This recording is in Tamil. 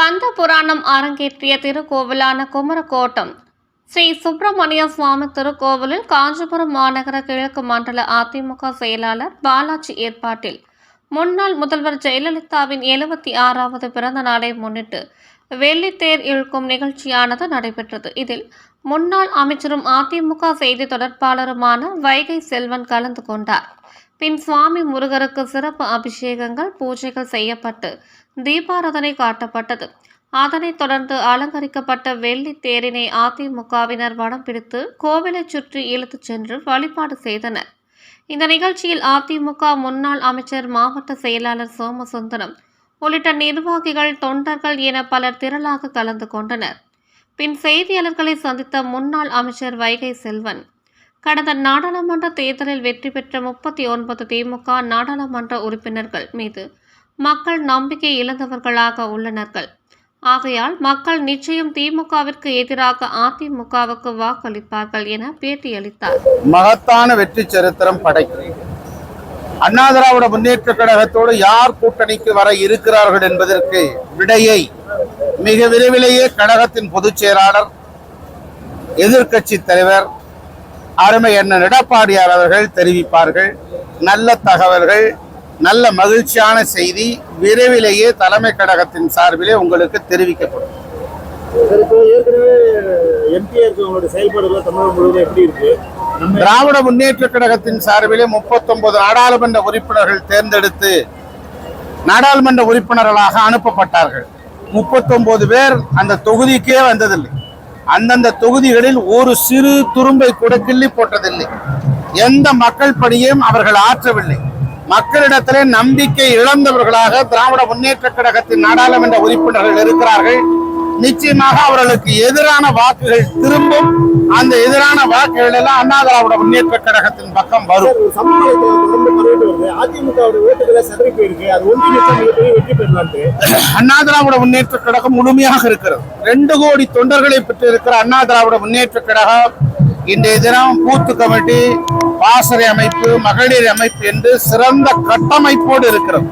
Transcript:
கந்த புராணம் அரங்கேற்றிய திருக்கோவிலான குமரக்கோட்டம் ஸ்ரீ சுப்பிரமணிய சுவாமி திருக்கோவிலில் காஞ்சிபுரம் மாநகர கிழக்கு மண்டல அதிமுக செயலாளர் பாலாஜி ஏற்பாட்டில் முன்னாள் முதல்வர் ஜெயலலிதாவின் எழுபத்தி ஆறாவது பிறந்த நாளை முன்னிட்டு வெள்ளித்தேர் இழுக்கும் நிகழ்ச்சியானது நடைபெற்றது. இதில் முன்னாள் அமைச்சரும் அதிமுக செய்தி தொடர்பாளருமான வைகை செல்வன் கலந்து கொண்டார். பின் சுவாமி முருகருக்கு சிறப்பு அபிஷேகங்கள் பூஜைகள் செய்யப்பட்டு தீபாராதனை காட்டப்பட்டது. அதனைத் தொடர்ந்து அலங்கரிக்கப்பட்ட வெள்ளி தேரினை அதிமுகவினர் வடம் பிடித்து கோவிலைச் சுற்றி இழுத்துச் சென்று வழிபாடு செய்தனர். இந்த நிகழ்ச்சியில் அதிமுக முன்னாள் அமைச்சர் மாவட்ட செயலாளர் சோமசுந்தரம் உள்ளிட்ட நிர்வாகிகள் தொண்டர்கள் என பலர் திரளாக கலந்து கொண்டனர். பின் செய்தியாளர்களை சந்தித்த முன்னாள் அமைச்சர் வைகை செல்வன் கடந்த நாடாளுமன்ற தேர்தலில் வெற்றி பெற்ற முப்பத்தி ஒன்பது திமுக நாடாளுமன்ற உறுப்பினர்கள் மீது மக்கள் நம்பிக்கை இழந்தவர்களாக உள்ளனர்கள். ஆகையால் மக்கள் நிச்சயம் திமுகவிற்கு எதிராக அதிமுகவுக்கு வாக்களிப்பார்கள் என பேட்டியளித்தார். மகத்தான வெற்றி சரித்திரம் படைக்கும். அண்ணா திராவிட முன்னேற்ற கழகத்தோடு யார் கூட்டணிக்கு வர இருக்கிறார்கள் என்பதற்கு விடையை மிக விரைவிலேயே கழகத்தின் பொதுச் செயலாளர் எதிர்க்கட்சி தலைவர் அருமை அண்ணன் எடப்பாடியார் அவர்கள் தெரிவிப்பார்கள். நல்ல தகவல்கள் நல்ல மகிழ்ச்சியான செய்தி விரைவிலேயே தலைமை கழகத்தின் சார்பிலே உங்களுக்கு தெரிவிக்கப்படும். திராவிட முன்னேற்ற கழகத்தின் சார்பிலே 39 நாடாளுமன்ற உறுப்பினர்கள் தேர்ந்தெடுத்து நாடாளுமன்ற உறுப்பினர்களாக அனுப்பப்பட்டார்கள். 39 பேர் அந்த தொகுதிக்கே வந்ததில்லை. அந்தந்த தொகுதிகளில் ஒரு சிறு துரும்பை கூட கிள்ளி போட்டதில்லை. எந்த மக்கள் பணியும் அவர்கள் ஆற்றவில்லை. மக்களிடத்திலே நம்பிக்கை இழந்தவர்களாக திராவிட முன்னேற்ற கழகத்தின் நாடாளுமன்ற உறுப்பினர்கள் இருக்கிறார்கள். நிச்சயமாக அவர்களுக்கு எதிரான வாக்குகள் திரும்பும். அந்த எதிரான வாக்குகள் எல்லாம் அண்ணா திராவிட முன்னேற்ற கழகத்தின் பக்கம் வரும். அண்ணா திராவிட முன்னேற்ற கழகம் முழுமையாக இருக்கிறது. ரெண்டு கோடி தொண்டர்களை பெற்றிருக்கிற அண்ணா திராவிட முன்னேற்ற கழகம் இன்றைய தினம் பூத்து கமிட்டி பாசறை அமைப்பு மகளிர் அமைப்பு என்று சிறந்த கட்டமைப்போடு இருக்கிறது.